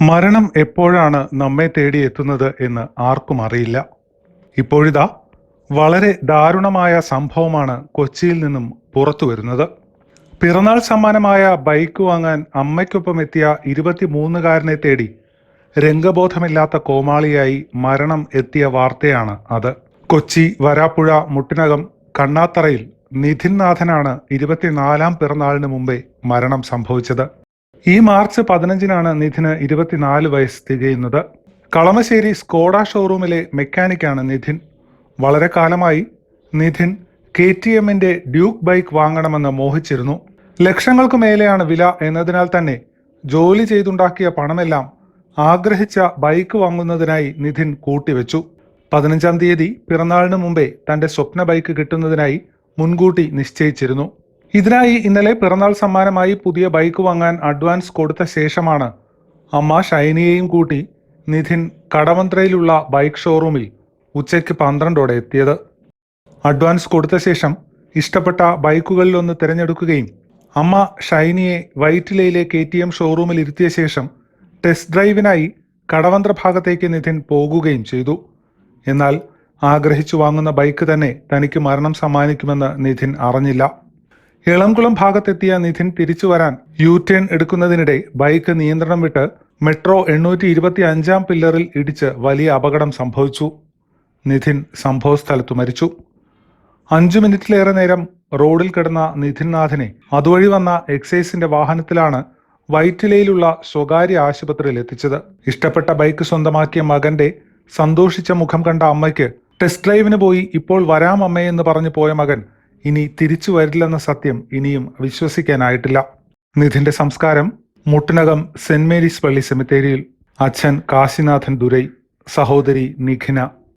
മരണം എപ്പോഴാണ് നമ്മെ തേടി എത്തുന്നത് എന്ന് ആർക്കും അറിയില്ല. ഇപ്പോഴിതാ വളരെ ദാരുണമായ സംഭവമാണ് കൊച്ചിയിൽ നിന്നും പുറത്തു വരുന്നത്. പിറന്നാൾ സമ്മാനമായ ബൈക്ക് വാങ്ങാൻ അമ്മയ്ക്കൊപ്പം എത്തിയ ഇരുപത്തിമൂന്നുകാരനെ തേടി രംഗബോധമില്ലാത്ത കോമാളിയായി മരണം എത്തിയ വാർത്തയാണ് അത്. കൊച്ചി വരാപ്പുഴ മുട്ടിനകം കണ്ണാത്തറയിൽ നിധിൻനാഥനാണ് ഇരുപത്തിനാലാം പിറന്നാളിന് മുമ്പേ മരണം സംഭവിച്ചത്. ഈ മാർച്ച് പതിനഞ്ചിനാണ് നിധിന് ഇരുപത്തിനാല് വയസ്സ് തികയുന്നത്. കളമശ്ശേരി സ്കോഡ ഷോറൂമിലെ മെക്കാനിക്കാണ് നിധിൻ. വളരെ കാലമായി നിധിൻ കെ ടി എമ്മിന്റെ ഡ്യൂക്ക് ബൈക്ക് വാങ്ങണമെന്ന് മോഹിച്ചിരുന്നു. ലക്ഷങ്ങൾക്ക് മേലെയാണ് വില എന്നതിനാൽ തന്നെ ജോലി ചെയ്തുണ്ടാക്കിയ പണമെല്ലാം ആഗ്രഹിച്ച ബൈക്ക് വാങ്ങുന്നതിനായി നിധിൻ കൂട്ടിവെച്ചു. പതിനഞ്ചാം തീയതി പിറന്നാളിന് മുമ്പേ തന്റെ സ്വപ്ന ബൈക്ക് കിട്ടുന്നതിനായി മുൻകൂട്ടി നിശ്ചയിച്ചിരുന്നു. ഇതിനായി ഇന്നലെ പിറന്നാൾ സമ്മാനമായി പുതിയ ബൈക്ക് വാങ്ങാൻ അഡ്വാൻസ് കൊടുത്ത ശേഷമാണ് അമ്മ ഷൈനിയെയും കൂട്ടി നിധിൻ കടവന്ത്രയിലുള്ള ബൈക്ക് ഷോറൂമിൽ ഉച്ചയ്ക്ക് പന്ത്രണ്ടോടെ എത്തിയത്. അഡ്വാൻസ് കൊടുത്ത ശേഷം ഇഷ്ടപ്പെട്ട ബൈക്കുകളിലൊന്ന് തിരഞ്ഞെടുക്കുകയും അമ്മ ഷൈനിയെ വൈറ്റിലയിലെ കെ ടി എം ഷോറൂമിൽ ഇരുത്തിയ ശേഷം ടെസ്റ്റ് ഡ്രൈവിനായി കടവന്ത്ര ഭാഗത്തേക്ക് നിധിൻ പോകുകയും ചെയ്തു. എന്നാൽ ആഗ്രഹിച്ചു വാങ്ങുന്ന ബൈക്ക് തന്നെ തനിക്ക് മരണം സമ്മാനിക്കുമെന്ന് നിധിൻ അറിഞ്ഞില്ല. ഇളംകുളം ഭാഗത്തെത്തിയ നിധിൻ തിരിച്ചു വരാൻ യു ടേൺ എടുക്കുന്നതിനിടെ ബൈക്ക് നിയന്ത്രണം വിട്ട് മെട്രോ എണ്ണൂറ്റി ഇരുപത്തി അഞ്ചാം പില്ലറിൽ ഇടിച്ച് വലിയ അപകടം സംഭവിച്ചു. നിധിൻ സംഭവസ്ഥലത്ത് മരിച്ചു. അഞ്ചു മിനിറ്റിലേറെ നേരം റോഡിൽ കിടന്ന നിധിൻനാഥിനെ അതുവഴി വന്ന എക്സൈസിന്റെ വാഹനത്തിലാണ് വൈറ്റിലയിലുള്ള സ്വകാര്യ ആശുപത്രിയിൽ എത്തിച്ചത്. ഇഷ്ടപ്പെട്ട ബൈക്ക് സ്വന്തമാക്കിയ മകന്റെ സന്തോഷിച്ച മുഖം കണ്ട അമ്മയ്ക്ക് ടെസ്റ്റ് ഡ്രൈവിന് പോയി ഇപ്പോൾ വരാം അമ്മയെന്ന് പറഞ്ഞു പോയ മകൻ ഇനി തിരിച്ചു വരില്ലെന്ന സത്യം ഇനിയും വിശ്വസിക്കാനായിട്ടില്ല. നിധിന്റെ സംസ്കാരം മുട്ടിനകം സെന്റ് മേരീസ് പള്ളി സെമിത്തേരിയിൽ അച്ഛൻ കാശിനാഥൻ ദുരൈ സഹോദരി നിഖിന